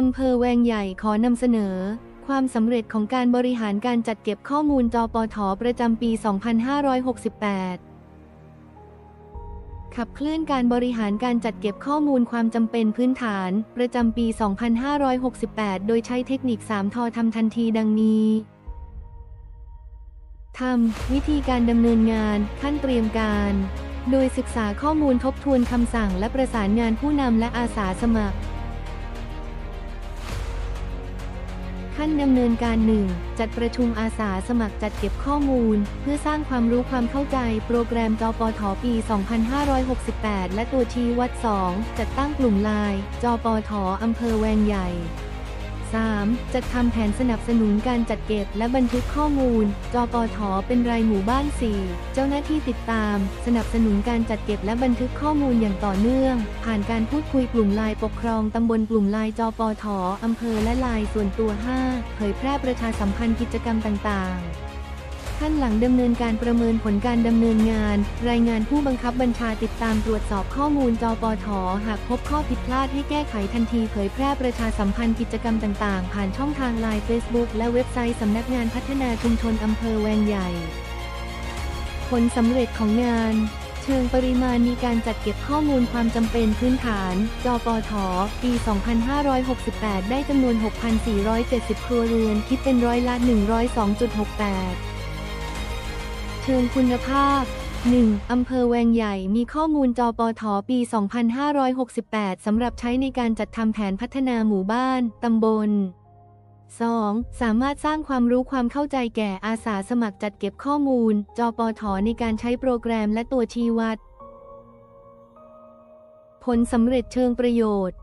อำเภอแวงใหญ่ขอนำเสนอ ความสำเร็จของการบริหารการจัดเก็บข้อมูลจปทประจำปี 2568ขับเคลื่อนการบริหารการจัดเก็บข้อมูลความจำเป็นพื้นฐาน ประจำปี 2568 โดยใช้เทคนิค 3 ทอทำทันทีดังนี้ ทำ วิธีการดำเนินงาน ขั้นเตรียมการ โดยศึกษาข้อมูลทบทวนคำสั่งและประสานงานผู้นำและอาสาสมัคร ดำเนินการ 1. จัดประชุมอาสาสมัครจัดเก็บข้อมูล เพื่อสร้างความรู้ความเข้าใจ โปรแกรมจปทปี 2568 และตัวชี้วัด 2. จัดตั้งกลุ่มไลน์จปทออำเภอแวงใหญ่ 3. จัดทำแผนสนับสนุนการจัดเก็บและบันทึกข้อมูล จปท เป็นรายหมู่บ้าน 4 เจ้าหน้าที่ติดตาม สนับสนุนการจัดเก็บและบันทึกข้อมูลอย่างต่อเนื่อง ผ่านการพูดคุยกลุ่มลายปกครองตำบลกลุ่มลายจปทอำเภอและลายส่วนตัว 5 เผยแพร่ประชาสัมพันธ์กิจกรรมต่างๆ ขั้นหลังดำเนินการประเมินผลการดำเนินงาน รายงานผู้บังคับบัญชาติดตามตรวจสอบข้อมูลจปทหากพบข้อผิดพลาดให้แก้ไขทันทีเผยแพร่ประชาสัมพันธ์กิจกรรมต่างๆ ผ่านช่องทางไลน์ Facebook และเว็บไซต์สำนักงานพัฒนาชุมชนอำเภอแวงใหญ่ ผลสำเร็จของงานเชิงปริมาณมีการจัดเก็บข้อมูลความจำเป็นพื้นฐาน จปท ปี 2568 ได้จำนวน 6,470 ครัวเรือน คิดเป็นร้อยละ 102.68 เชิงคุณภาพ 1. อำเภอแวงใหญ่มีข้อมูลจปทปี 2568 สำหรับใช้ในการจัดทำแผนพัฒนาหมู่บ้าน ตำบล 2. สามารถสร้างความรู้ความเข้าใจแก่อาสาสมัครจัดเก็บข้อมูล จปทในการใช้โปรแกรมและตัวชี้วัด ผลสำเร็จเชิงประโยชน์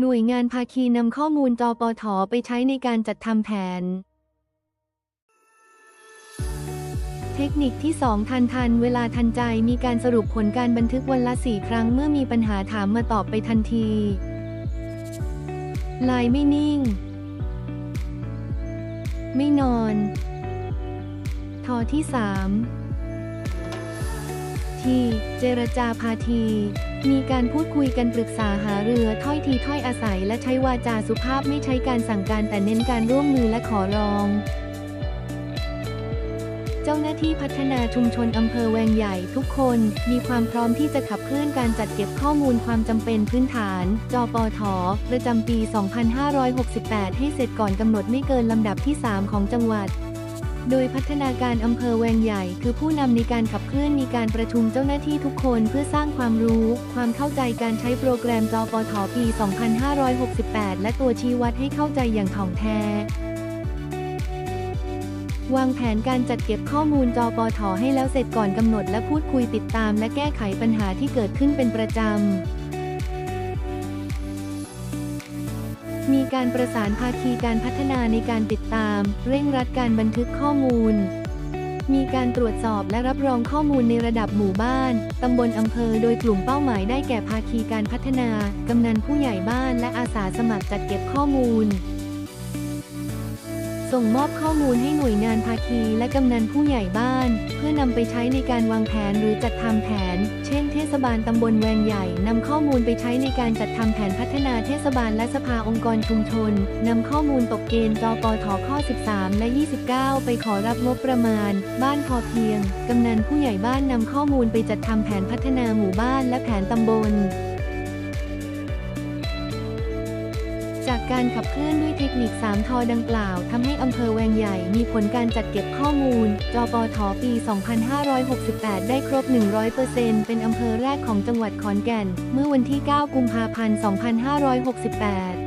หน่วยงานภาคีนำข้อมูลจปทไปใช้ในการจัดทำแผน ทคนิคที่ 2 ทันทัน เวลาทันใจมีการสรุปผลการบันทึกวันละ 4 ครั้งเมื่อมีปัญหาถามมาตอบไปทันที ลายไม่นิ่ง ไม่นอน ทอที่ 3 ทีเจรจาพาทีมีการพูดคุยกันปรึกษาหาเรือถ้อยทีถ้อยอาศัยและใช้วาจาสุภาพไม่ใช้การสั่งการแต่เน้นการร่วมมือและขอร้อง เจ้าหน้าที่พัฒนาชุมชนอำเภอแวงใหญ่ทุกคน มีความพร้อมที่จะขับเคลื่อนการจัดเก็บข้อมูลความจำเป็นพื้นฐาน จปท ประจำปี 2568 ให้เสร็จก่อนกำหนดไม่เกินลำดับที่ 3 ของจังหวัดโดยพัฒนาการอำเภอแวงใหญ่ คือผู้นำในการขับเคลื่อนมีการประชุมเจ้าหน้าที่ทุกคนเพื่อสร้างความรู้ ความเข้าใจการใช้โปรแกรมจปทปี 2568 และตัวชี้วัดให้เข้าใจอย่างถ่องแท้ วางแผนการจัดเก็บข้อมูลจปทให้แล้วเสร็จก่อนกำหนดและพูดคุยติดตาม และแก้ไขปัญหาที่เกิดขึ้นเป็นประจำมีการประสานภาคีการพัฒนาในการติดตาม เร่งรัดการบันทึกข้อมูล มีการตรวจสอบและรับรองข้อมูลในระดับหมู่บ้าน ตำบลอำเภอ โดยกลุ่มเป้าหมายได้แก่ภาคีการพัฒนา กำนันผู้ใหญ่บ้านและอาสาสมัครจัดเก็บข้อมูล ส่งมอบข้อมูลให้หน่วยงานภาคี และกำนันผู้ใหญ่บ้าน เพื่อนำไปใช้ในการวางแผนหรือจัดทำแผน เช่นเทศบาลตำบลแวงใหญ่นำข้อมูลไปใช้ในการจัดทำแผนพัฒนาเทศบาลและสภาองค์กรชุมชนนำข้อมูลตกเกณฑ์จปทข้อ 13 และ 29 ไปขอรับงบประมาณ บ้านพอเพียง กำนันผู้ใหญ่บ้านนำข้อมูลไปจัดทำแผนพัฒนาหมู่บ้านและแผนตำบล จากการขับเคลื่อนด้วยเทคนิค 3 ทอดังกล่าวทำให้อำเภอแวงใหญ่มีผลการจัดเก็บข้อมูล จปทปี 2568 ได้ครบ 100%เป็นอำเภอแรกของจังหวัดขอนแก่น เมื่อวันที่ 9 กุมภาพันธ์ 2568